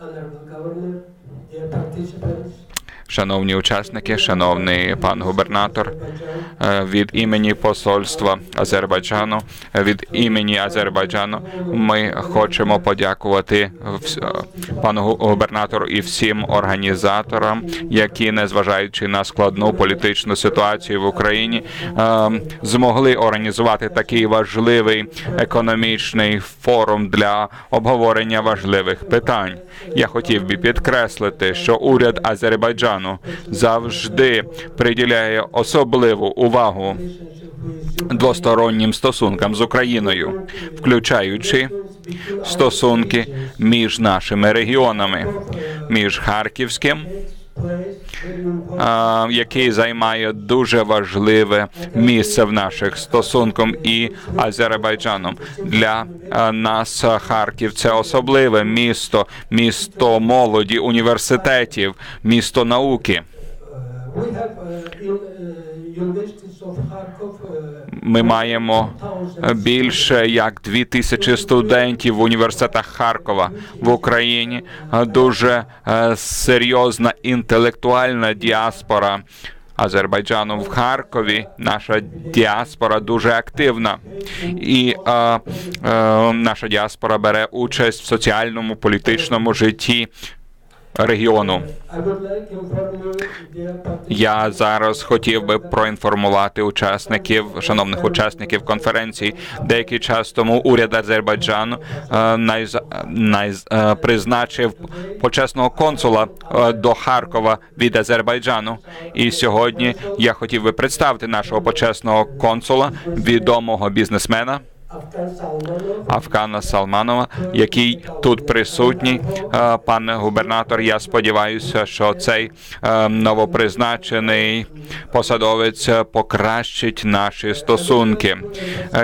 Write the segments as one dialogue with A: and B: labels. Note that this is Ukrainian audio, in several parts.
A: Honorable Governor, dear participants,
B: Шановні учасники, шановний пан губернатор, е, від імені посольства Азербайджану, е, від імені Азербайджану, ми хочемо подякувати е, пану губернатору і всім організаторам, які, незважаючи на складну політичну ситуацію в Україні, змогли організувати такий важливий економічний форум для обговорення важливих питань. Я хотів би підкреслити, що уряд Азербайджану завжди приділяє особливу увагу двостороннім стосункам з Україною, включаючи стосунки між нашими регіонами, між Харківським, який займає дуже важливе місце в наших стосунках і Азербайджаном. Для нас Харків це особливе місто, місто молоді, університетів, місто науки. Ми маємо більше як дві тисячі студентів в університетах Харкова в Україні. Дуже е, серйозна інтелектуальна діаспора. Азербайджану в Харкові наша діаспора дуже активна, і е, е, наша діаспора бере участь в соціальному політичному житті регіону. Я зараз хотів би проінформувати учасників, шановних учасників конференції. Деякий час тому уряд Азербайджану е, найз, найз, е, призначив почесного консула е, до Харкова від Азербайджану. І сьогодні я хотів би представити нашого почесного консула, відомого бізнесмена. Афкана Салманова, який тут присутній. Е, Пане губернатор, я сподіваюся, що цей е, новопризначений посадовець е, покращить наші стосунки.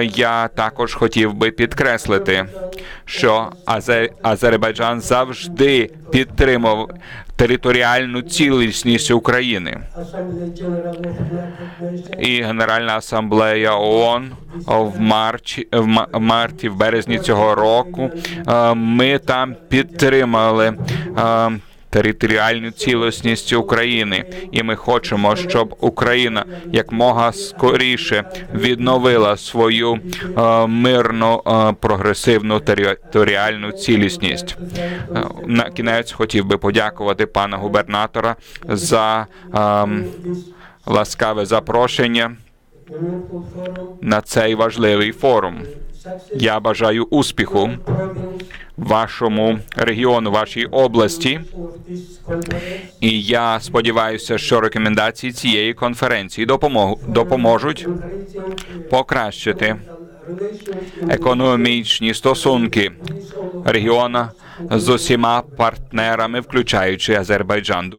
B: Я також хотів би підкреслити, що Азе- Азербайджан завжди підтримав територіальну цілісність України. І Генеральна асамблея ООН в марчі в ма- марті, в березні цього року. е, Ми там підтримали. Е, Територіальну цілісність України, і ми хочемо, щоб Україна якмога скоріше відновила свою е, мирну е, прогресивну територіальну цілісність. Е, На кінець хотів би подякувати пана губернатора за ем, ласкаве запрошення на цей важливий форум. Я бажаю успіху вашому регіону, вашій області. І я сподіваюся, що рекомендації цієї конференції допоможуть покращити економічні стосунки регіону з усіма партнерами, включаючи Азербайджан.